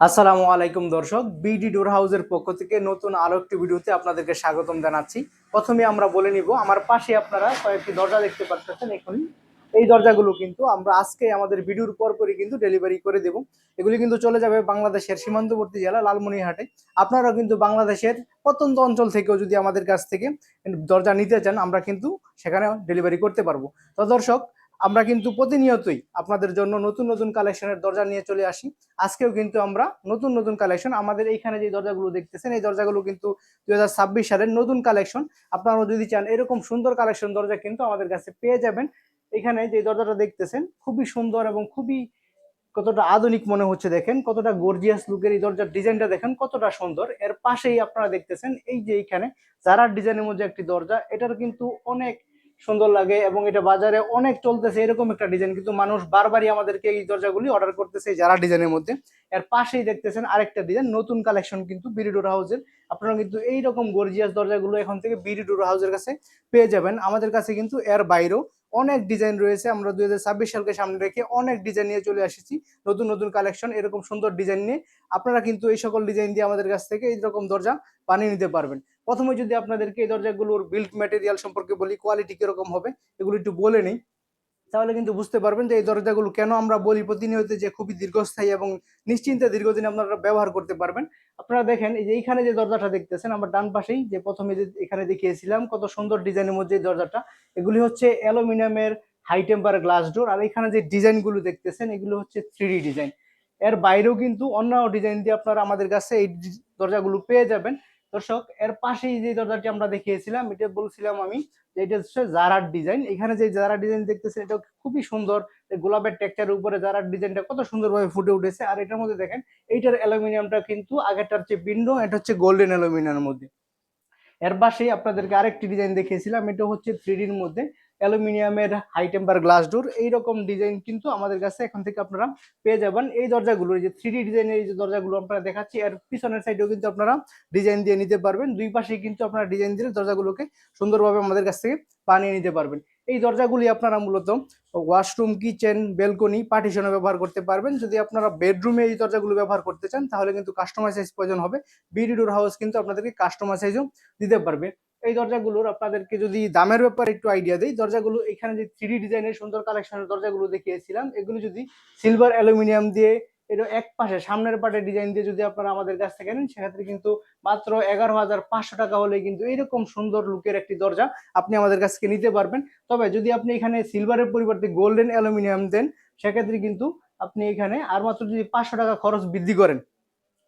আসসালামু আলাইকুম দর্শক বিডি ডোর হাউসের পক্ষ থেকে নতুন আরও একটি ভিডিওতে আপনাদেরকে স্বাগতম জানাচ্ছি। প্রথমে আমরা বলে নিব, আমার পাশে আপনারা কয়েকটি দরজা দেখতে পাচ্ছেন এখনই এই দরজাগুলো কিন্তু আমরা আজকে আমাদের ভিডিওর পর পরই কিন্তু ডেলিভারি করে দেব। এগুলি কিন্তু চলে যাবে বাংলাদেশের সীমান্তবর্তী জেলা লালমনিরহাটে। আপনারাও কিন্তু বাংলাদেশের প্রত্যন্ত অঞ্চল থেকেও যদি আমাদের কাছ থেকে দরজা নিতে চান, আমরা কিন্তু সেখানে ডেলিভারি করতে পারব। তো দর্শক আমরা কিন্তু প্রতিনিয়তই আপনাদের জন্য নতুন নতুন কালেকশনের দরজা নিয়ে চলে আসি। আজকেও কিন্তু আমরা নতুন নতুন কালেকশন আমাদের এইখানে যে দরজাগুলো দেখতেছেন, এই দরজাগুলো কিন্তু দু হাজার ছাব্বিশ সালের নতুন কালেকশন আপনারা যদি চান, এরকম সুন্দর কালেকশন দরজা কিন্তু আমাদের কাছে পেয়ে যাবেন। এখানে যে দরজাটা দেখতেছেন, খুবই সুন্দর এবং খুবই কতটা আধুনিক মনে হচ্ছে দেখেন, কতটা গর্জিয়াস লুকের এই দরজার ডিজাইনটা দেখেন, কতটা সুন্দর। এর পাশেই আপনারা দেখতেছেন, এই যে এইখানে যারার ডিজাইনের মধ্যে একটি দরজা এটার কিন্তু অনেক সুন্দর লাগে এবং এটা বাজারে অনেক চলতেছে, এরকম একটা ডিজাইন কিন্তু মানুষ বারবারই আমাদেরকে এই দরজাগুলি অর্ডার করতেছে যারা ডিজাইনের মধ্যে। এর পাশেই দেখতেছেন আরেকটা ডিজাইন নতুন কালেকশন কিন্তু বিরিডোর হাউসের আপনারা কিন্তু এইরকম গর্জিয়াস দরজাগুলো এখন থেকে বিরিডোর হাউসের কাছে পেয়ে যাবেন। আমাদের কাছে কিন্তু এর বাইরেও অনেক ডিজাইন রয়েছে। আমরা দুই হাজার ছাব্বিশ সালকে সামনে রেখে অনেক ডিজাইন নিয়ে চলে এসেছি নতুন নতুন কালেকশন এরকম সুন্দর ডিজাইন নিয়ে। আপনারা কিন্তু এই সকল ডিজাইন দিয়ে আমাদের কাছ থেকে এইরকম দরজা বানিয়ে নিতে পারবেন। প্রথমে যদি আপনাদেরকে এই দরজাগুলোর বিল্ড ম্যাটেরিয়াল সম্পর্কে বলি কোয়ালিটি কীরকম হবে, এগুলো একটু বলে নিই। তাহলে কিন্তু বুঝতে পারবেন যে এই দরজাগুলো কেন আমরা বলি প্রতিনিয়ত যে খুবই দীর্ঘস্থায়ী এবং নিশ্চিন্তে দীর্ঘদিন আপনারা ব্যবহার করতে পারবেন। আপনারা দেখেন, এই যে এইখানে যে দরজাটা দেখতেছেন, আমার ডান পাশেই যে প্রথমে যে এখানে দেখিয়েছিলাম, কত সুন্দর ডিজাইনের মধ্যে এই দরজাটা। এগুলি হচ্ছে অ্যালুমিনিয়ামের হাই টেম্পার গ্লাস ডোর আর এখানে যে ডিজাইনগুলো দেখতেছেন, এগুলো হচ্ছে থ্রি ডিজাইন। এর বাইরেও কিন্তু অন্য ডিজাইন দিয়ে আপনারা আমাদের কাছে এই দরজাগুলো পেয়ে যাবেন। দর্শক, এর পাশেই যে দরজাটি আমরা দেখিয়েছিলাম, এটা বলছিলাম আমি যে এটা হচ্ছে জারার ডিজাইন। এখানে যে জারার ডিজাইন দেখতেছেন এটা খুবই সুন্দর। গোলাপের ট্যাক্টার উপরে জারার ডিজাইনটা কত সুন্দরভাবে ফুটে উঠেছে। আর এটার মধ্যে দেখেন, এইটার অ্যালুমিনিয়ামটা কিন্তু আগেরটার চেয়ে ভিন্ন, এটা হচ্ছে গোল্ডেন অ্যালুমিনিয়ামের মধ্যে। এর পাশেই আপনাদেরকে আরেকটি ডিজাইন দেখিয়েছিলাম, এটা হচ্ছে থ্রিডির মধ্যে। অ্যালুমিনিয়ামের হাই টেম্পার গ্লাস ডোর এইরকম ডিজাইন কিন্তু আমাদের কাছে এখন থেকে আপনারা পেয়ে যাবেন। এই দরজাগুলো যে থ্রি ডি ডিজাইনের যে দরজাগুলো আপনারা দেখাচ্ছি, এর পিছনের সাইডেও কিন্তু আপনারা ডিজাইন দিয়ে নিতে পারবেন। দুই পাশে কিন্তু আপনারা ডিজাইন দিলে দরজাগুলোকে সুন্দরভাবে আমাদের কাছ থেকে বানিয়ে নিতে পারবেন। এই দরজাগুলি আপনারা মূলত ওয়াশরুম কিচেন বেলকনি পার্টিশনে ব্যবহার করতে পারবেন। যদি আপনারা বেডরুমে এই দরজাগুলো ব্যবহার করতে চান, তাহলে কিন্তু কাস্টমার সাইজ প্রয়োজন হবে। বিডি ডোর হাউস কিন্তু আপনাদেরকে কাস্টমার সাইজও দিতে পারবে। এই দরজাগুলোর আপনাদেরকে যদি দামের ব্যাপারে একটু আইডিয়া দিই, দরজাগুলো এখানে যে থ্রি ডিজাইনের সুন্দর কালেকশনের দরজাগুলো দেখিয়েছিলাম, এগুলো যদি সিলভার অ্যালুমিনিয়াম দিয়ে এটা এক পাশে, সামনের পাটে ডিজাইন দিয়ে যদি আপনারা আমাদের কাছ থেকে নেন, সেক্ষেত্রে কিন্তু মাত্র এগারো হাজার পাঁচশো টাকা হলে কিন্তু এইরকম সুন্দর লুকের একটি দরজা আপনি আমাদের কাছ থেকে নিতে পারবেন। তবে যদি আপনি এখানে সিলভারের পরিবর্তে গোল্ডেন অ্যালুমিনিয়াম দেন, সেক্ষেত্রে কিন্তু আপনি এখানে আর মাত্র যদি পাঁচশো টাকা খরচ বৃদ্ধি করেন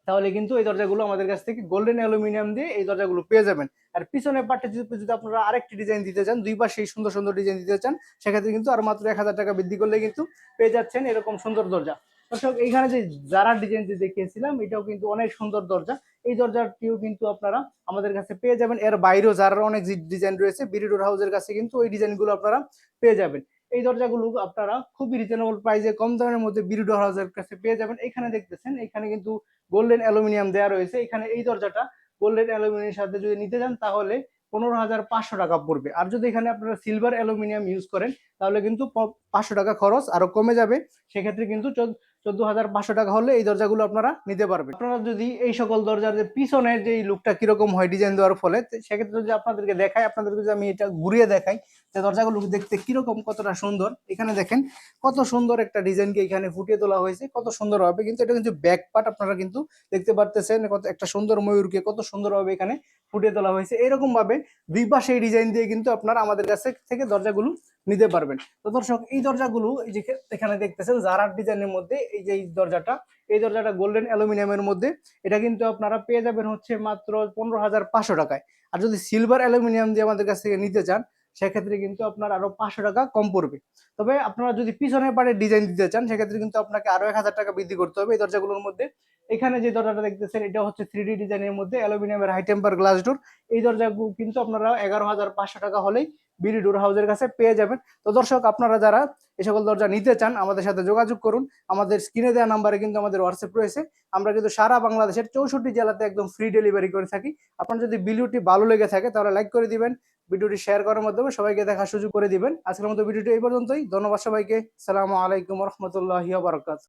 তাহলে কিন্তু এই দরজাগুলো আমাদের কাছ থেকে গোল্ডেন অ্যালুমিনিয়াম দিয়ে এই দরজাগুলো পেয়ে যাবেন। আর পিছনের পার্টে যদি যদি আপনারা আরেকটি ডিজাইন দিতে চান, দুই পাশে সুন্দর সুন্দর ডিজাইন দিতে চান, সেক্ষেত্রে কিন্তু আর মাত্র এক হাজার টাকা বৃদ্ধি করলে কিন্তু পেয়ে যাচ্ছেন এরকম সুন্দর দরজা। দর্শক, এইখানে যে যারা ডিজাইন যে দেখিয়েছিলাম, এটাও কিন্তু অনেক সুন্দর দরজা। এই দরজাটিও কিন্তু আপনারা আমাদের কাছে পেয়ে যাবেন। এর বাইরেও যারা অনেক ডিজাইন রয়েছে, বিরিডোর হাউসের কাছে কিন্তু ওই ডিজাইনগুলো আপনারা পেয়ে যাবেন। এই দরজাগুলো আপনারা খুবই রিজনেবল প্রাইসে কম দামের মধ্যে বিরিডোর হাউসের কাছে পেয়ে যাবেন। এখানে দেখতেছেন, এখানে কিন্তু গোল্ডেন অ্যালুমিনিয়াম দেওয়া রয়েছে। এখানে এই দরজাটা গোল্ডেন অ্যালুমিনিয়ামের সাথে যদি নিতে যান, তাহলে পনেরো হাজার পাঁচশো টাকা পড়বে। আর যদি এখানে আপনারা সিলভার অ্যালুমিনিয়াম ইউজ করেন, তাহলে কিন্তু পাঁচশো টাকা খরচ, আরও কমে যাবে। সেক্ষেত্রে কিন্তু চোদ্দ হাজার পাঁচশো টাকা হলে এই দরজাগুলো আপনারা নিতে পারবেন। আপনারা যদি এই সকল দরজার যে পিছনের যে লুকটা কীরকম হয় ডিজাইন দেওয়ার ফলে সেক্ষেত্রে যদি আপনাদেরকে দেখাই, আপনাদেরকে যদি আমি এটা ঘুরিয়ে দেখাই যে দরজাগুলো দেখতে কীরকম কতটা সুন্দর, এখানে দেখেন কত সুন্দর একটা ডিজাইনকে এখানে ফুটিয়ে তোলা হয়েছে, কত সুন্দর হবে, কিন্তু এটা কিন্তু ব্যাক পার্ট আপনারা কিন্তু দেখতে পারতেছেন কত একটা সুন্দর ময়ূরকে কত সুন্দরভাবে এখানে ফুটিয়ে তোলা হয়েছে, এরকম ভাবে দুই পাশে ডিজাইন দিয়ে কিন্তু আপনারা আমাদের কাছে থেকে দরজাগুলো নিতে পারবেন। তো দর্শক, এই দরজাগুলো এই যে এখানে দেখতেছেন জারার ডিজাইনের মধ্যে এই যে এই দরজাটা এই দরজাটা গোল্ডেন অ্যালুমিনিয়ামের মধ্যে, এটা কিন্তু আপনারা পেয়ে যাবেন হচ্ছে মাত্র পনেরো হাজার পাঁচশো টাকায়। আর যদি সিলভার অ্যালুমিনিয়াম দিয়ে আমাদের কাছ থেকে নিতে চান সেক্ষেত্রে কিন্তু আপনার আরও পাঁচশো টাকা কম পড়বে। তবে আপনারা যদি পিছনের পারে ডিজাইন দিতে চান, সেক্ষেত্রে কিন্তু আপনাকে আরও এক হাজার টাকা বৃদ্ধি করতে হবে। এই দরজাগুলোর মধ্যে এখানে যে দরজাটা দেখতেছেন, এটা হচ্ছে থ্রি ডি ডিজাইনের মধ্যে অ্যালুমিনিয়ামের হাই টেম্পার গ্লাস ডোর এই দরজাগুলো কিন্তু আপনারা এগারো হাজার পাঁচশো টাকা হলেই বিডি ডোর হাউসের কাছে পেয়ে যাবেন। তো দর্শক, আপনারা যারা এই সকল দরজা নিতে চান, আমাদের সাথে যোগাযোগ করুন। আমাদের স্ক্রিনে দেওয়া নাম্বারে কিন্তু আমাদের হোয়াটসঅ্যাপ রয়েছে। আমরা কিন্তু সারা বাংলাদেশের চৌষট্টি জেলাতে একদম ফ্রি ডেলিভারি করে থাকি। আপনার যদি ভিডিওটি ভালো লেগে থাকে, তাহলে লাইক করে দিবেন। ভিডিওটি শেয়ার করার মাধ্যমে সবাইকে দেখার সুযোগ করে দিবেন। আজকের মতো ভিডিওটি এই পর্যন্তই। ধন্যবাদ সবাইকে। সালামু আলাইকুম রহমতুল্লাহ বারকাত